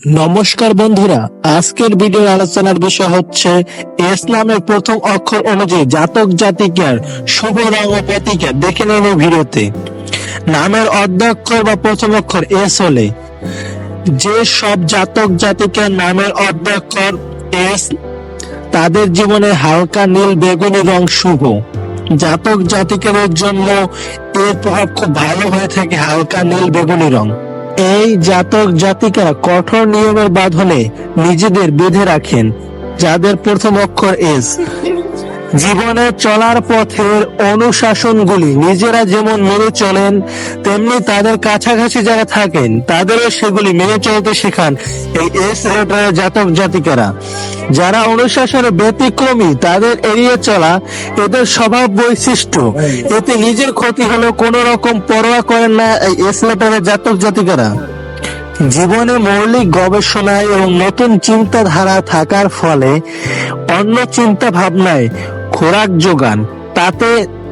নমস্কার বন্ধুরা, আজকের ভিডিওর আলোচনার বিষয় হচ্ছে ইসলামের প্রথম অক্ষর অনুযায়ী জাতক জাতিকার শুভ রঙ ও প্রতিকার। দেখে নেন ভিডিওতে। নামের অর্ধাক্ষর বা প্রথম অক্ষর এস হলে যে সব জাতক জাতিকার নামের অর্ধাক্ষর এস, তাদের জীবনে হালকা নীল বেগুনি রং শুভ। জাতক জাতিকাদের জন্য এর প্রভাব খুব ভালো হয়ে থাকে হালকা নীল বেগুনি রং। এই জাতক জাতিকা কঠোর নিয়মের বাঁধনে নিজেদের বেঁধে রাখেন যাদের প্রথম অক্ষর এস জীবনে চলার পথের অনুশাসনগুলি নিজেরা যেমন মেনে চলেন, তেমনি তাদের কাছাকাছি যারা থাকেন, তাদেরও সেগুলি মেনে চলতে শেখান এই এস লেটারের জাতক জাতিকারা। যারা অনুশাসনের ব্যতিক্রমী, তাদের এড়িয়ে চলা এদের স্বভাব বৈশিষ্ট্য। এতে নিজের ক্ষতি হলেও কোনো রকম পরোয়া করেন না এই এস লেটারের জাতক জাতিকারা। জীবনে মৌলিক গবেষণায় এবং নতুন চিন্তাধারা থাকার ফলে অন্য চিন্তা ভাবনায় খোরাক যোগান, তাতে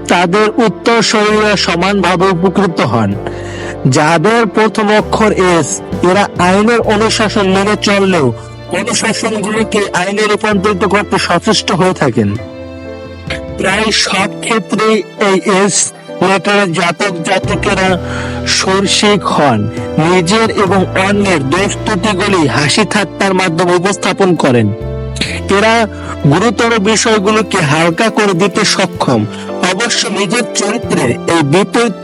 তাদের উত্তর শরীরে সমানভাবে উপকৃত হন। যাদের প্রথম অক্ষর এস এরা আইনের অনুশাসন মেনে চললেও অনুশাসনগুলিকে আইনে রূপান্তরিত করতে সচেষ্ট হয়ে থাকেন। প্রায় সব ক্ষেত্রে এই এস লেটারের জাতক জাতকেরা সরষিক হন। নিজের এবং অন্যের দোষ ত্রুটিগুলি হাসি ঠাট্টার মাধ্যমে উপস্থাপন করেন। এরা গুরুতর বিষয়গুলোকে হালকা করে দিতে সক্ষম। অবশ্য নিজের চরিত্রে এই বিপরীত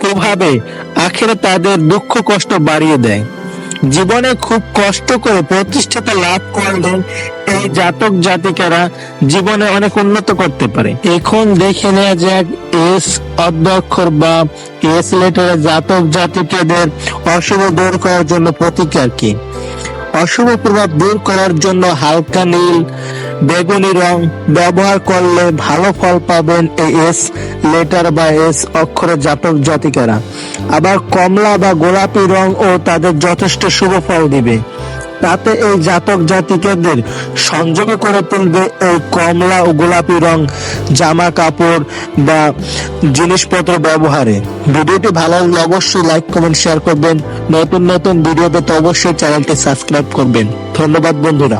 প্রভাবে আখেরে তাদের দুঃখ কষ্ট বাড়িয়ে দেয়। জীবনে খুব কষ্ট করে প্রতিষ্ঠাতা লাভ করলেন এই জাতক জাতিকারা জীবনে অনেক উন্নত করতে পারে। এখন দেখে নেওয়া যাক এস অধ্যক্ষর বা এস লেটারের জাতক জাতিকাদের অশুভ দূর করার জন্য প্রতিকার কি। অশুভ প্রভাব দূর করার জন্য হালকা নীল, বেগুনি রং ব্যবহার করলে ভালো ফল পাবেন এই এস লেটার বা এস অক্ষরে জাতক জাতিকারা। আবার কমলা বা গোলাপি রং ও তাদের যথেষ্ট শুভ ফল দিবে। তাতে এই জাতক জাতিকাদের সংযোগ করে তুলবে এই কমলা ও গোলাপি রং, জামা কাপড় বা জিনিসপত্র ব্যবহারে। ভিডিওটি ভালো লাগলে অবশ্যই লাইক কমেন্ট শেয়ার করবেন। নতুন নতুন ভিডিও পেতে অবশ্যই চ্যানেলটি সাবস্ক্রাইব করবেন। ধন্যবাদ বন্ধুরা।